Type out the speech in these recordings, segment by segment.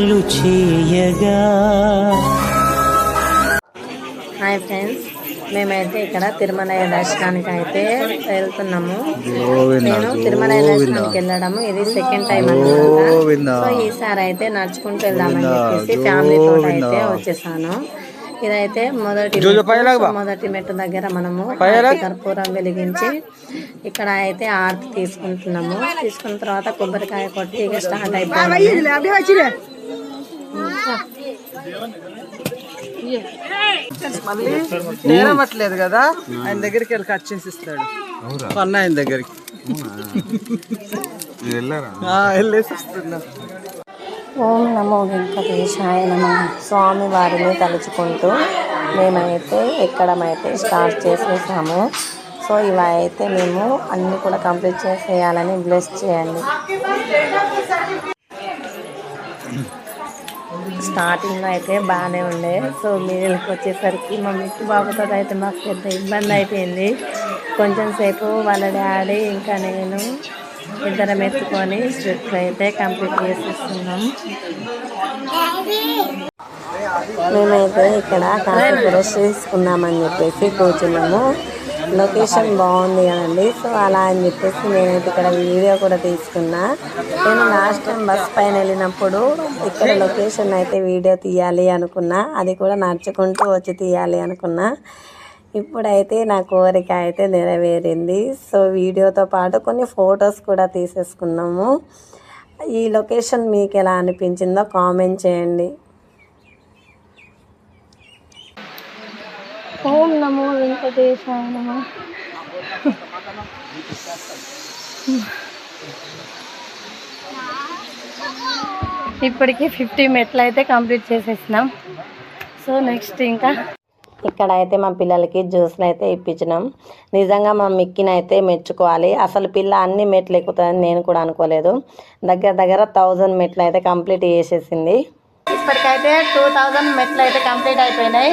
పూజలు చేయగా hi friends మేమైతే ఇక్కడ తిరుమల దర్శనానికి అయితే వెళ్తున్నాము. నేను తిరుమల దర్శనానికి వెళ్ళడము. ఇది సెకండ్ టైం అన్నమాట. సో ఈసారి అయితే నడుచుకుంటూ వెళ్దామని చెప్పేసి ఫ్యామిలీ తోటి అయితే వచ్చేసాను. ఇదైతే మొదటి. మొదటి మెట్టు దగ్గర మనము కర్పూరం వెలిగించి ఇక్కడ అయితే ఆర్తి తీసుకుంటున్నాము. తీసుకున్న తర్వాత కొబ్బరికాయ కొట్టి ఇక స్టార్ట్ అయిపోయింది మళ్ళీ నేరమట్లేదు కదా. ఆయన దగ్గరికి వెళ్ళి కట్ చేసి ఇస్తాడు కొన్న ఆయన దగ్గరికి. ఆ, వెళ్ళేసి వస్తున్నా. ఓం నమో వెంకటేశాయ నమ. స్వామి వారిని తలుచుకుంటూ మేమైతే ఎక్కడమైతే స్టార్ట్ చేసేసాము సో ఇవి అయితే మేము అన్నీ కూడా కంప్లీట్ చేసేయాలని బ్లెస్ చేయండి. స్టార్టింగ్లో అయితే బాగానే ఉండే. సో మీదకి వచ్చేసరికి మా మిట్టు బాబుతో అయితే మాకు పెద్ద ఇబ్బంది అయిపోయింది. కొంచెం సేపు వాళ్ళ డాడీ ఇంకా నేను ఇద్దరం ఎత్తుకొని స్ట్రిప్ అయితే కంప్లీట్ చేసేస్తున్నాం. మేమైతే ఇక్కడ కాసేపు రెస్ట్ తీసుకుందామని చెప్పేసి కూర్చున్నాము. లొకేషన్ బాగుంది కదండి. సో అలా అని చెప్పేసి నేనైతే ఇక్కడ వీడియో కూడా తీసుకున్నా. నేను లాస్ట్ టైం బస్ పైన వెళ్ళినప్పుడు ఇక్కడ లొకేషన్ అయితే వీడియో తీయాలి అనుకున్నా. అది కూడా నడుచుకుంటూ వచ్చి తీయాలి అనుకున్నా. ఇప్పుడైతే నా కోరిక అయితే నెరవేరింది. సో వీడియోతో పాటు కొన్ని ఫొటోస్ కూడా తీసేసుకున్నాము. ఈ లొకేషన్ మీకు ఎలా అనిపించిందో కామెంట్ చేయండి. ఓం నమో వెంకటేశాయ నమ. ఇప్పటికి ఫిఫ్టీ మెట్లు అయితే కంప్లీట్ చేసేసినాం. సో నెక్స్ట్ ఇంకా. ఇక్కడ అయితే మా పిల్లలకి జ్యూస్లు అయితే ఇప్పించినాం. నిజంగా మా మిక్కిని అయితే మెచ్చుకోవాలి. అసలు పిల్ల అన్ని మెట్లు ఎక్కుతుందని నేను కూడా అనుకోలేదు. దగ్గర దగ్గర థౌజండ్ మెట్లు అయితే కంప్లీట్ చేసేసింది. ఇప్పటికైతే టూ థౌజండ్ మెట్లు అయితే కంప్లీట్ అయిపోయినాయి.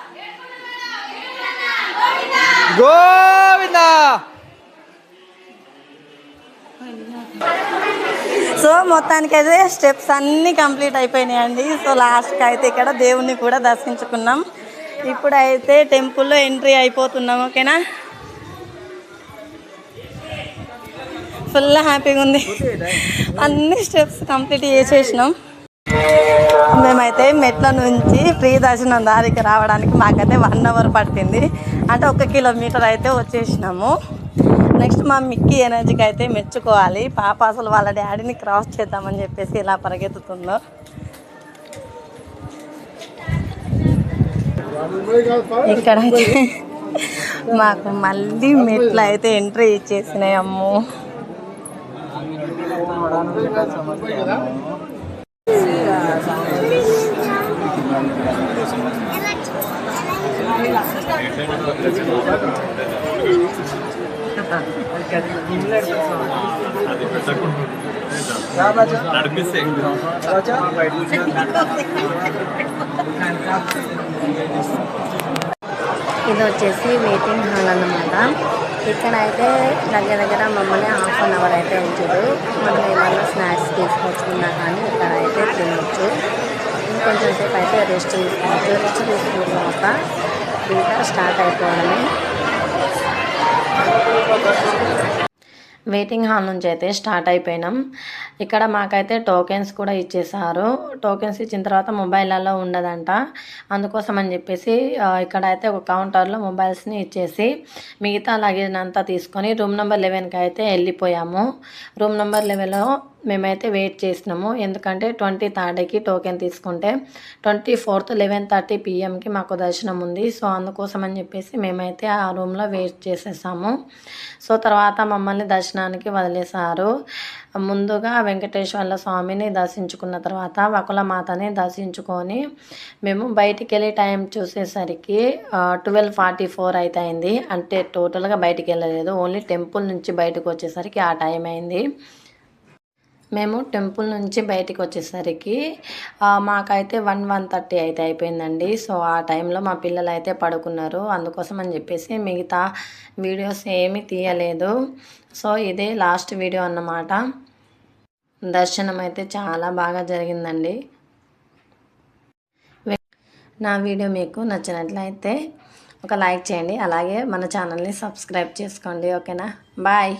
గోవింద! సో మొత్తానికి అయితే స్టెప్స్ అన్నీ కంప్లీట్ అయిపోయినాయండి. సో లాస్ట్కి అయితే ఇక్కడ దేవుణ్ణి కూడా దర్శించుకున్నాం. ఇప్పుడైతే టెంపుల్లో ఎంట్రీ అయిపోతున్నాం ఓకేనా? ఫుల్ హ్యాపీగా ఉంది. అన్ని స్టెప్స్ కంప్లీట్ చేసేసినాం. అయితే మెట్ల నుంచి ఫ్రీ దర్శనం దారికి రావడానికి మాకైతే వన్ అవర్ పట్టింది. అంటే ఒక కిలోమీటర్ అయితే వచ్చేసినాము. నెక్స్ట్ మా మిక్కీ ఎనర్జీకి అయితే మెచ్చుకోవాలి. పాప అసలు వాళ్ళ డాడీని క్రాస్ చేద్దామని చెప్పేసి ఇలా పరిగెత్తుతుందో. ఇక్కడైతే మాకు మళ్ళీ మెట్లు అయితే ఎంట్రీ ఇచ్చేసినాయి అమ్ము. ఇది వచ్చేసి వెయిటింగ్ హాల్ అన్నమాట. ఇక్కడ అయితే దగ్గర దగ్గర మమ్మల్ని హాఫ్ అన్ అవర్ అయితే ఉంచారు మనం ఏమైనా స్నాక్స్ తీసుకొచ్చుకున్నా కానీ ఇక్కడ అయితే తినొచ్చు. కొంచెం సేపు అయితే రెస్ట్ తీసుకోవచ్చు రెస్ట్ తీసుకున్న తర్వాత ఇంకా స్టార్ట్ అయిపోవడమే వెయిటింగ్ హాల్ నుంచి అయితే స్టార్ట్ అయిపోయినాం. ఇక్కడ మాకైతే టోకెన్స్ కూడా ఇచ్చేసారు టోకెన్స్ ఇచ్చిన తర్వాత మొబైల్లో ఉండదంట. అందుకోసం అని చెప్పేసి ఇక్కడ అయితే ఒక కౌంటర్లో మొబైల్స్ని ఇచ్చేసి మిగతా లగేజ్ అంతా తీసుకొని రూమ్ నెంబర్ లెవెన్కి అయితే వెళ్ళిపోయాము. రూమ్ నెంబర్ లెవెన్లో మేమైతే వెయిట్ చేసినాము. ఎందుకంటే ట్వంటీ థర్డ్కి టోకెన్ తీసుకుంటే ట్వంటీ ఫోర్త్ లెవెన్ థర్టీ పిఎంకి మాకు దర్శనం ఉంది. సో అందుకోసం అని చెప్పేసి మేమైతే ఆ రూమ్లో వెయిట్ చేసేసాము. సో తర్వాత మమ్మల్ని దర్శనానికి వదిలేశారు. ముందుగా వెంకటేశ్వర్ల స్వామిని దర్శించుకున్న తర్వాత వకులమాతని దర్శించుకొని మేము బయటికి వెళ్ళే టైం చూసేసరికి ట్వెల్వ్ ఫార్టీ ఫోర్ అయితే అయింది. అంటే టోటల్గా బయటికి వెళ్ళలేదు ఓన్లీ టెంపుల్ నుంచి బయటకు వచ్చేసరికి ఆ టైం అయింది. మేము టెంపుల్ నుంచి బయటికి వచ్చేసరికి మాకైతే వన్ వన్ థర్టీ అయితే అయిపోయిందండి. సో ఆ టైంలో మా పిల్లలు అయితే పడుకున్నారు. అందుకోసం అని చెప్పేసి మిగతా వీడియోస్ ఏమీ తీయలేదు. సో ఇదే లాస్ట్ వీడియో అన్నమాట. దర్శనం అయితే చాలా బాగా జరిగిందండి. నా వీడియో మీకు నచ్చినట్లయితే ఒక లైక్ చేయండి. అలాగే మన ఛానల్ని సబ్స్క్రైబ్ చేసుకోండి. ఓకేనా? బాయ్.